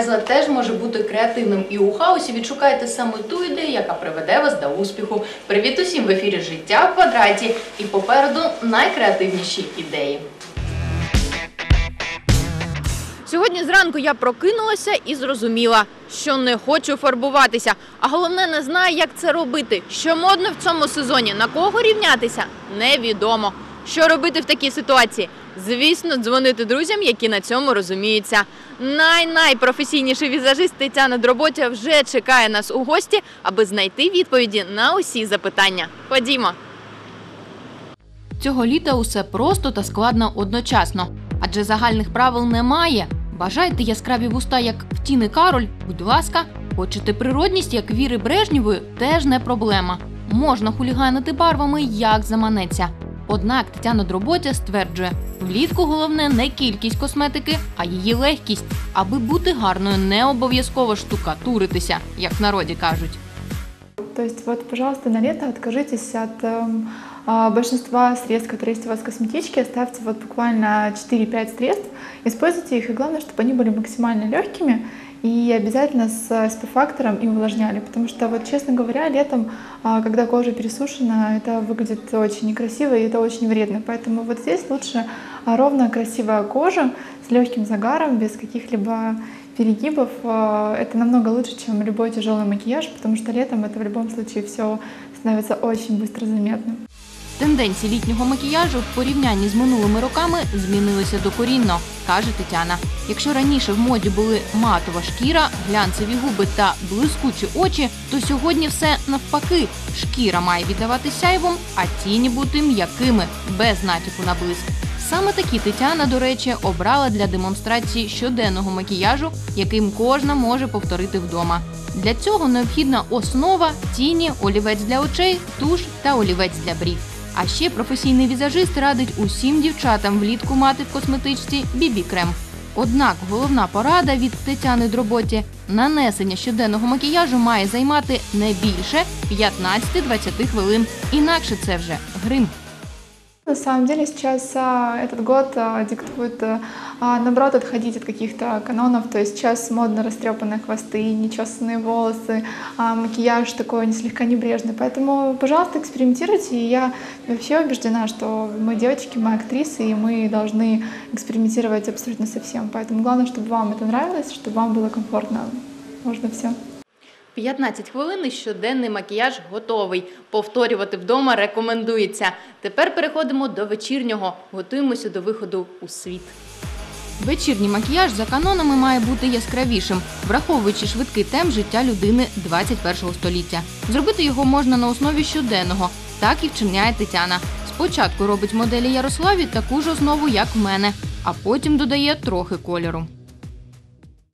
безлад теж може бути креативним. І у хаосі відшукайте саме ту ідею, яка приведе вас до успіху. Привіт усім в ефірі Життя в квадраті. І попереду найкреативніші ідеї. Сьогодні зранку я прокинулася і зрозуміла, що не хочу фарбуватися. А головне, не знаю, як це робити. Що модно в цьому сезоні, на кого рівнятися, невідомо. Що робити в такій ситуації? Звісно, дзвонити друзям, які на цьому розуміються. Най-найпрофесійніший візажист Тетяна Дроботя вже чекає нас у гості, аби знайти відповіді на усі запитання. Ходімо. Цього літа усе просто та складно одночасно, адже загальних правил немає. Бажаєте яскраві вуста, як в Тіни Кароль? Будь ласка, хочете природність, як Віри Брежнєвої, теж не проблема. Можна хуліганити барвами, як заманеться. Однак Тетяна Дроботя стверджує, влітку головне не кількість косметики, а її легкість. Аби бути гарною, не обов'язково штукатуритися, як в народі кажуть. То есть вот, пожалуйста, на лето откажитесь от эм, а, большинства средств, которые есть у вас в косметичке, оставьте вот буквально 4-5 средств, используйте их, и главное, чтобы они были максимально легкими и обязательно с SPF-фактором и увлажняли, потому что, вот, честно говоря, летом, а, когда кожа пересушена, это выглядит очень некрасиво и это очень вредно, поэтому вот здесь лучше а, ровная красивая кожа с легким загаром, без каких-либо перегибов. а, Это намного лучше, чем любой тяжелый макияж, потому что летом это в любом случае все становится очень быстро заметным. Тенденції літнього макіяжу в порівнянні з минулими роками змінилися докорінно, Каже Тетяна. Якщо раніше в моді були матова шкіра, глянцеві губи та блискучі очі, то сьогодні все навпаки. Шкіра має віддавати сяйвом, а тіні бути м'якими, без натяку на блиск. Саме такі Тетяна, до речі, обрала для демонстрації щоденного макіяжу, яким кожна може повторити вдома. Для цього необхідна основа, тіні, олівець для очей, туш та олівець для брів. А ще професійний візажист радить усім дівчатам влітку мати в косметичці бібі-крем. Однак головна порада від Тетяни Дроботі нанесення щоденного макіяжу має займати не більше 15-20 хвилин. Інакше це вже грим. На самом деле сейчас а, этот год а, диктует, а, наоборот, отходить от каких-то канонов. То есть сейчас модно растрепанные хвосты, нечесанные волосы, а, макияж такой не слегка небрежный. Поэтому, пожалуйста, экспериментируйте. И я вообще убеждена, что мы девочки, мы актрисы, и мы должны экспериментировать абсолютно со всем. Поэтому главное, чтобы вам это нравилось, чтобы вам было комфортно. Можно все. 15 хвилин і щоденний макіяж готовий. Повторювати вдома рекомендується. Тепер переходимо до вечірнього. Готуємося до виходу у світ. Вечірній макіяж за канонами має бути яскравішим, враховуючи швидкий темп життя людини 21 століття. Зробити його можна на основі щоденного. Так і вчиняє Тетяна. Спочатку робить моделі Ярославі таку ж основу, як в мене, а потім додає трохи кольору.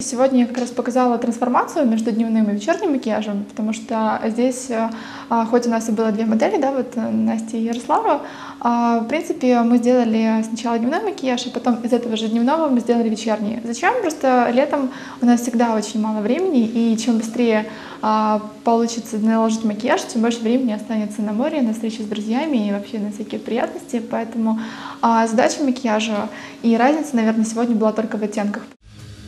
Сегодня я как раз показала трансформацию между дневным и вечерним макияжем, потому что здесь, э, а, хоть у нас и было две модели, да, вот э, Настя и Ярослава, а, в принципе, мы сделали сначала дневной макияж, а потом из этого же дневного мы сделали вечерний. Зачем? Просто летом у нас всегда очень мало времени, и чем быстрее а, получится наложить макияж, тем больше времени останется на море, на встрече с друзьями и вообще на всякие приятности. Поэтому задача макияжа и разница, наверное, сегодня была только в оттенках.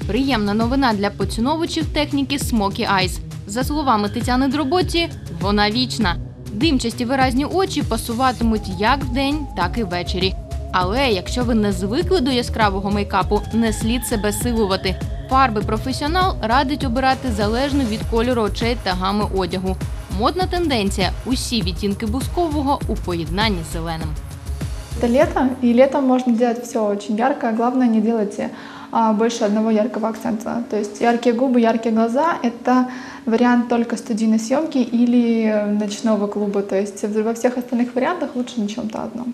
Приємна новина для поціновувачів техніки Smoky Eyes. За словами Тетяни Дроботі, вона вічна. Димчасті виразні очі пасуватимуть як вдень, так і ввечері. Але якщо ви не звикли до яскравого мейкапу, не слід себе силувати. Фарби професіонал радить обирати залежно від кольору очей та гами одягу. Модна тенденція усі відтінки бускового у поєднанні з зеленим. Это лето, и летом можно делать все очень ярко. Главное, не делайте больше одного яркого акцента. То есть яркие губы, яркие глаза – это вариант только студийной съемки или э, ночного клуба. То есть во всех остальных вариантах лучше на чем-то одном.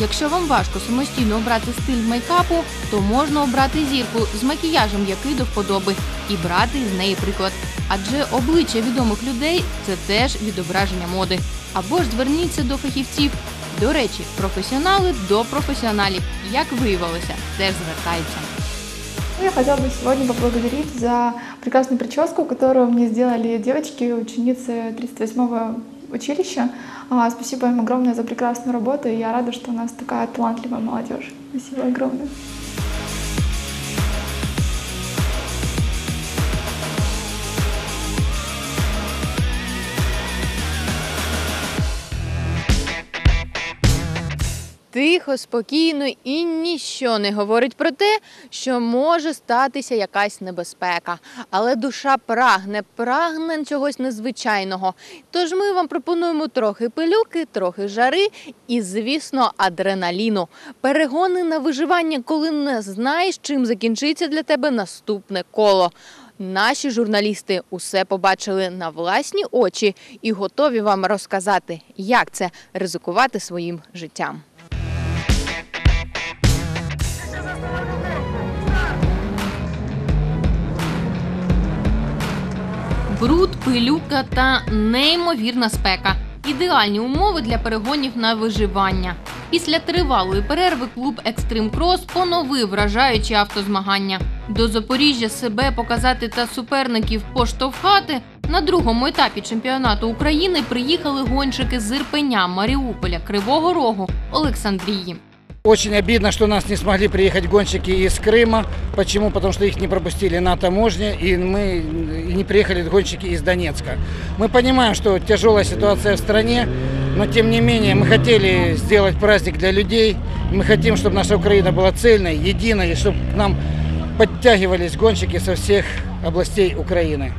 Якщо вам важко самостійно обрати стиль мейкапу, то можна обрати зірку з макіяжем, який до вподоби, і брати з неї приклад. Адже обличчя відомих людей це теж відображення моди. Або ж зверніться до фахівців. До речі, професіонали до професіоналів, як виявилося, теж звертаються. Я хотела бы сегодня поблагодарить за прекрасную прическу, которую мне сделали девочки, ученицы 38-го училища. А, Спасибо им огромное за прекрасную работу, и я рада, что у нас такая талантливая молодежь. Спасибо огромное. Тихо, спокійно і ніщо не говорить про те, що може статися якась небезпека. Але душа прагне, прагне чогось незвичайного. Тож ми вам пропонуємо трохи пилюки, трохи жари і, звісно, адреналіну. Перегони на виживання, коли не знаєш, чим закінчиться для тебе наступне коло. Наші журналісти усе побачили на власні очі і готові вам розказати, як це ризикувати своїм життям. Бруд, пилюка та неймовірна спека. Ідеальні умови для перегонів на виживання. Після тривалої перерви клуб Екстрим Крос поновив вражаючі автозмагання. До Запоріжжя себе показати та суперників поштовхати на другому етапі чемпіонату України приїхали гонщики з Ірпеня, Маріуполя, Кривого Рогу, Олександрії. Очень обидно, что у нас не смогли приехать гонщики из Крыма. Почему? Потому что их не пропустили на таможне, и мы и не приехали гонщики из Донецка. Мы понимаем, что тяжелая ситуация в стране, но тем не менее мы хотели сделать праздник для людей. Мы хотим, чтобы наша Украина была цельной, единой, и чтобы к нам подтягивались гонщики со всех областей Украины.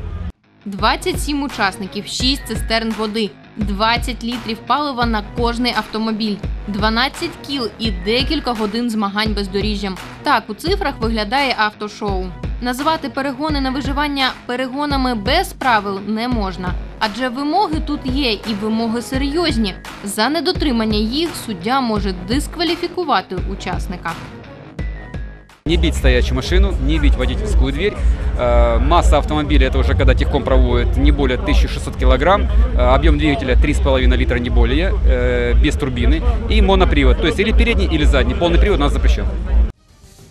27 учасників, 6 цистерн води, 20 літрів палива на кожний автомобіль, 12 кіл і декілька годин змагань бездоріжжям. Так у цифрах виглядає автошоу. Назвати перегони на виживання перегонами без правил не можна, адже вимоги тут є, і вимоги серйозні. За недотримання їх суддя може дискваліфікувати учасника. Не бить стоячую машину, не бить водительскую дверь. Э, Масса автомобиля, это уже когда техком проводит, не более 1600 килограмм. Э, Объем двигателя 3,5 литра, не более, э, без турбины. И монопривод, то есть или передний, или задний. Полный привод у нас запрещен.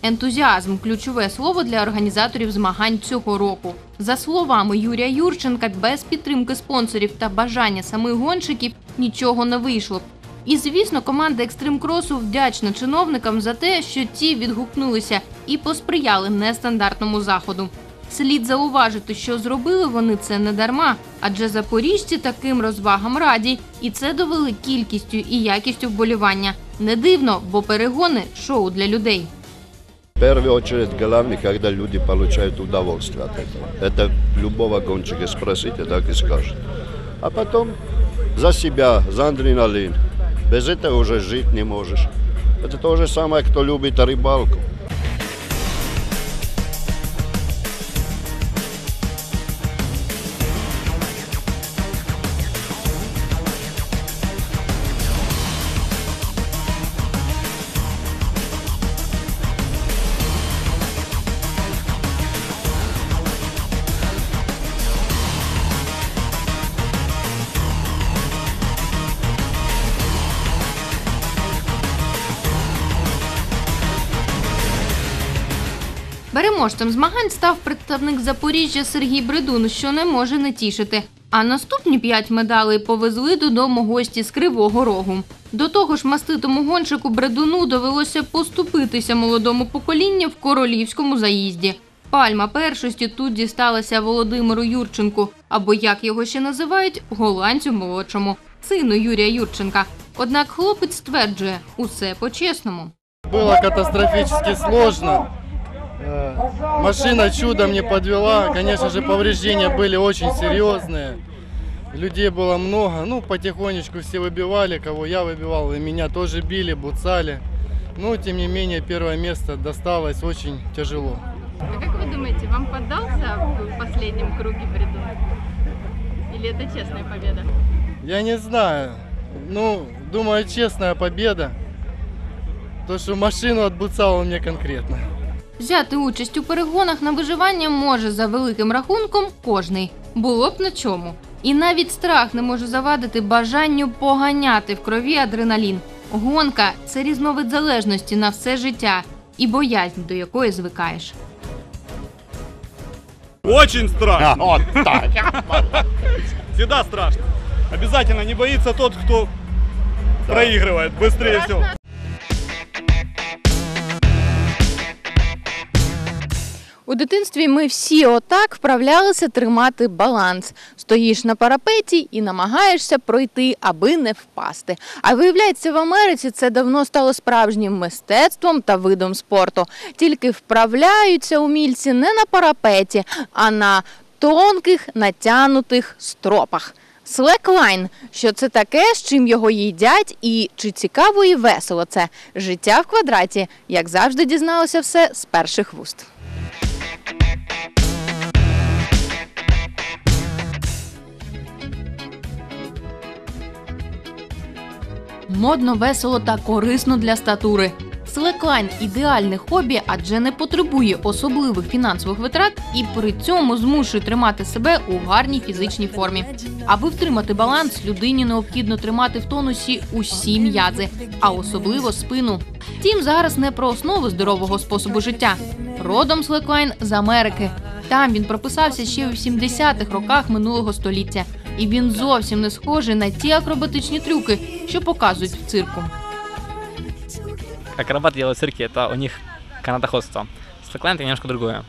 Ентузіазм ключове слово для організаторів змагань цього року. За словами Юрія Юрченка, без підтримки спонсорів та бажання самих гонщиків нічого не вийшло. І звісно, команда Екстрим Кросу вдячна чиновникам за те, що ті відгукнулися і посприяли нестандартному заходу. Слід зауважити, що зробили вони це не дарма, адже запоріжці таким розвагам раді, і це довели кількістю і якістю вболівання. Не дивно, бо перегони шоу для людей. В очередь главное, когда люди получают удовольствие от этого. Это любого гонщика спросите, так и скажет. А потом за себя, за адреналин. Без этого уже жить не можешь. Это то же самое, кто любит рыбалку. Переможцем змагань став представник Запоріжжя Сергій Бредун, що не може не тішити. А наступні п'ять медалей повезли додому гості з Кривого Рогу. До того ж, маститому гонщику Бредуну довелося поступитися молодому поколінню в королівському заїзді. Пальма першості тут дісталася Володимиру Юрченку, або як його ще називають, голландцю молодшому, сину Юрія Юрченка. Однак хлопець стверджує, усе по-чесному. Было катастрофически сложно. Э, Машина чудом не подвела. Конечно же, повреждения были очень серьезные. Людей было много. Ну, потихонечку все выбивали, кого я выбивал, и меня тоже били, буцали. Но, тем не менее, первое место досталось очень тяжело. А как вы думаете, вам поддался в последнем круге бреду? Или это честная победа? Я не знаю. Ну, думаю, честная победа. То, что машину отбуцал он мне конкретно. Взяти участь у перегонах на виживання може за великим рахунком кожний. Було б на чому. І навіть страх не може завадити бажанню поганяти в крові адреналін. Гонка це різновид залежності на все життя і боязнь, до якої звикаєш. Очень страшно. Вот так. Всегда страшно. Обязательно не боится тот, кто проигрывает быстрее всего. У дитинстві ми всі отак вправлялися тримати баланс. Стоїш на парапеті і намагаєшся пройти, аби не впасти. А виявляється, в Америці це давно стало справжнім мистецтвом та видом спорту. Тільки вправляються умільці не на парапеті, а на тонких натянутих стропах. Слеклайн, що це таке, з чим його їдять, і чи цікаво і весело це життя в квадраті, як завжди дізналося все з перших вуст. Модно, весело та корисно для статури. Слеклайн ідеальне хобі, адже не потребує особливих фінансових витрат і при цьому змушує тримати себе у гарній фізичній формі. Аби втримати баланс, людині необхідно тримати в тонусі усі м'язи, а особливо спину. Втім, зараз не про основи здорового способу життя. Родом Слеклайн з Америки. Там він прописався ще у 70-х роках минулого століття, і він зовсім не схожий на ті акробатичні трюки, що показують в цирку. Акробаты делают в цирке, это у них канатоходство. Слэклайн это немножко другое.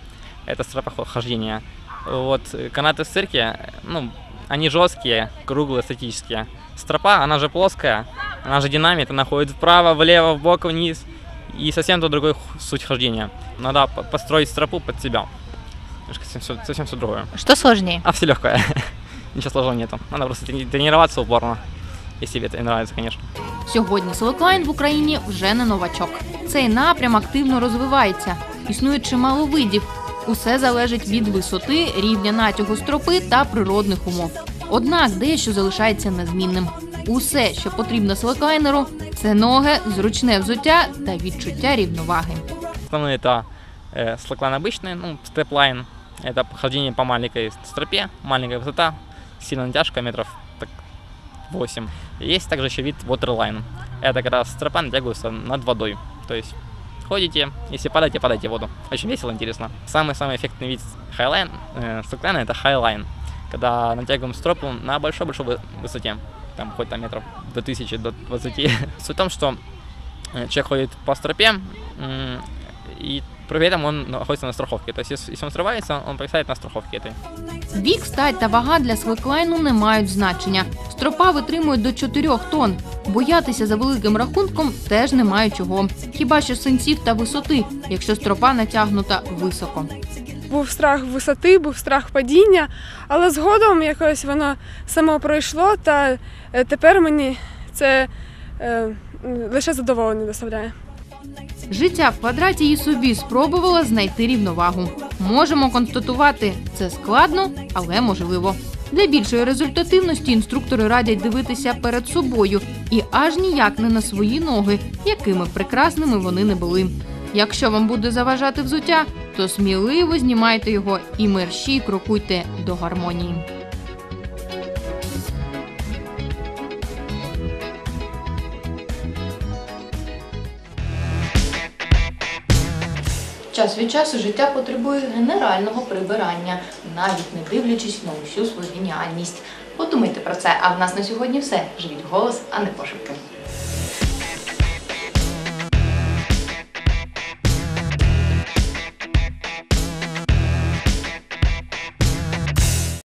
Это стропохождение. Вот э, канаты в цирке, ну, они жесткие, круглые, статические. Стропа, она же плоская, она же динамит, она ходит вправо, влево, вбок, вниз. И совсем то другой х- суть хождения. Надо по- построить стропу под себя. Немножко совсем, всё- совсем все другое. Що сложніше? А все легкое. Ничего сложного нету. Надо просто трени- тренироваться упорно. Если тебе это нравится, конечно. Сьогодні Слеклайн в Україні вже не новачок. Цей напрям активно розвивається. Існує чимало видів. Усе залежить від висоти, рівня натягу стропи та природних умов. Однак дещо залишається незмінним. Усе, що потрібно слеклайнеру, це ноги, зручне взуття та відчуття рівноваги. Основные это э, слэклайн обычный, ну, степлайн. Это хождение по маленькой стропе, маленькая высота, Сильная натяжка метров так 8. Есть также еще вид waterline. Это когда стропа натягивается над водой. То есть ходите, если падаете, падайте в воду. Очень весело, интересно. Самый-самый эффектный вид хайлайн, э, слэклайна это хайлайн. Когда натягиваем стропу на большой-большой вы- высоте. Там хоть там метров до 1000, до 20. Суть в том, что э, человек ходит по стропе, и при этом он находится на страховке. То есть, если если он срывается, он повисает на страховке этой. Вік, стать та вага для слеклайну не мають значення. Стропа витримує до 4 тонн. Боятися за великим рахунком теж немає чого. Хіба що синців та висоти, якщо стропа натягнута високо. був страх висоти, був страх падіння, але згодом якось воно само пройшло, та е, тепер мені це е, м, лише задоволення доставляє. Життя в квадраті і собі спробувала знайти рівновагу. Можемо констатувати, це складно, але можливо. Для більшої результативності інструктори радять дивитися перед собою і аж ніяк не на свої ноги, якими прекрасними вони не були. Якщо вам буде заважати взуття, то сміливо знімайте його і мерщій крокуйте до гармонії. Час від часу життя потребує генерального прибирання, навіть не дивлячись на усю свою геніальність. Подумайте про це. А в нас на сьогодні все. Живіть голос, а не пошепки.